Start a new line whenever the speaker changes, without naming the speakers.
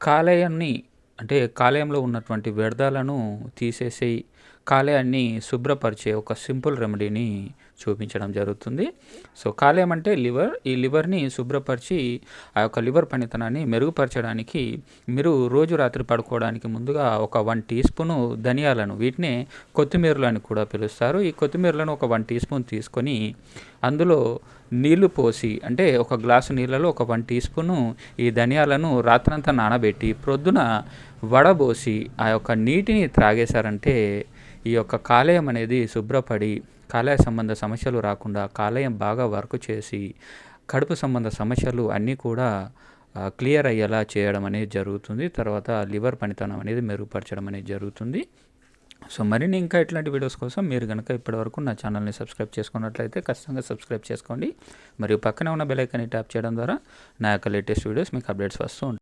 కాలేయాన్ని అంటే కాలేయంలో ఉన్నటువంటి వ్యర్థాలను తీసేసి కాలేయాన్ని శుభ్రపరిచే ఒక సింపుల్ రెమెడీని చూపించడం జరుగుతుంది. సో కాలేయం అంటే లివర్. ఈ లివర్ని శుభ్రపరిచి ఆ యొక్క లివర్ పనితనాన్ని మెరుగుపరచడానికి మీరు రోజు రాత్రి పడుకోవడానికి ముందుగా ఒక వన్ టీ స్పూను ధనియాలను వీటిని కొత్తిమీరలు అని కూడా పిలుస్తారు. ఈ కొత్తిమీరలను ఒక వన్ టీ స్పూన్ తీసుకొని అందులో నీళ్ళు పోసి అంటే ఒక గ్లాసు నీళ్ళలో ఒక వన్ టీ స్పూను ఈ ధనియాలను రాత్రంతా నానబెట్టి ప్రొద్దున వడబోసి ఆ యొక్క నీటిని త్రాగేశారంటే ఈ యొక్క కాలేయం అనేది శుభ్రపడి కాలేయ సంబంధ సమస్యలు రాకుండా కాలేయం బాగా వర్క్ చేసి కడుపు సంబంధ సమస్యలు అన్నీ కూడా క్లియర్ అయ్యేలా చేయడం అనేది జరుగుతుంది. తర్వాత లివర్ పనితనం అనేది మెరుగుపరచడం అనేది జరుగుతుంది. సో మరిన్ని ఇంకా ఇట్లాంటి వీడియోస్ కోసం మీరు కనుక ఇప్పటివరకు నా ఛానల్ని సబ్స్క్రైబ్ చేసుకున్నట్లయితే ఖచ్చితంగా సబ్స్క్రైబ్ చేసుకోండి. మరియు పక్కనే ఉన్న బెల్ ఐకాన్ని ట్యాప్ చేయడం ద్వారా నా యొక్క లేటెస్ట్ వీడియోస్ మీకు అప్డేట్స్ వస్తూ ఉంటాయి.